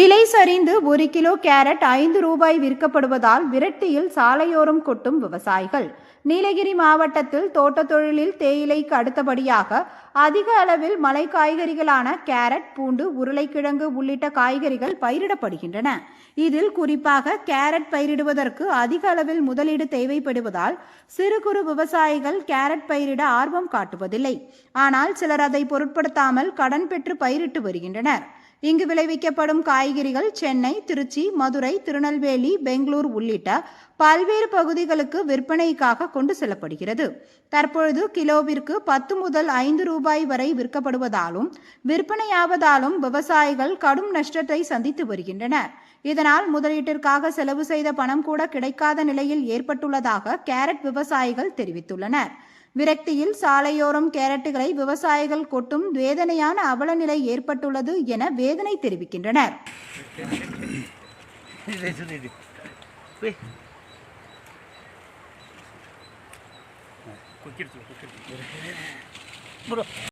ஒரு kilo carrot ஐந்து ரூபாய் விற்கப்படுவதால் விரட்டியில் சாலையோரம் கொட்டும் விவசாயிகள். நீலகிரி மாவட்டத்தில் தோட்டத் தொழிலில் தேயிலைக்கு அடுத்தபடியாக அதிக அளவில் மலை காய்கறிகளான கேரட் பூண்டு உருளைக்கிழங்கு உள்ளிட்ட காய்கறிகள் பயிரிடப்படுகின்றன. இதில் குறிப்பாக கேரட் பயிரிடுவதற்கு அதிக அளவில் முதலீடு தேவைப்படுவதால் சிறு குறு விவசாயிகள் கேரட் பயிரிட ஆர்வம் காட்டுவதில்லை. ஆனால் சிலர் அதை பொருட்படுத்தாமல் கடன் பெற்று பயிரிட்டு வருகின்றனர். இங்கு விளைவிக்கப்படும் காய்கறிகள் சென்னை திருச்சி மதுரை திருநெல்வேலி பெங்களூர் உள்ளிட்ட பல்வேறு பகுதிகளுக்கு விற்பனைக்காக கொண்டு செல்லப்படுகிறது. தற்பொழுது கிலோவிற்கு பத்து முதல் ஐந்து ரூபாய் வரை விற்கப்படுவதாலும் விற்பனையாவதாலும் விவசாயிகள் கடும் நஷ்டத்தை சந்தித்து வருகின்றனர் இதனால் முதலீட்டிற்காக செலவு செய்த பணம் கூட கிடைக்காத நிலையில் ஏற்பட்டுள்ளதாக கேரட் விவசாயிகள் தெரிவித்துள்ளனர். விரக்தியில் சாலையோரம் கேரட்டுகளை விவசாயிகள் கொட்டும் வேதனையான அவலநிலை ஏற்பட்டுள்ளது என வேதனை தெரிவிக்கின்றனர்.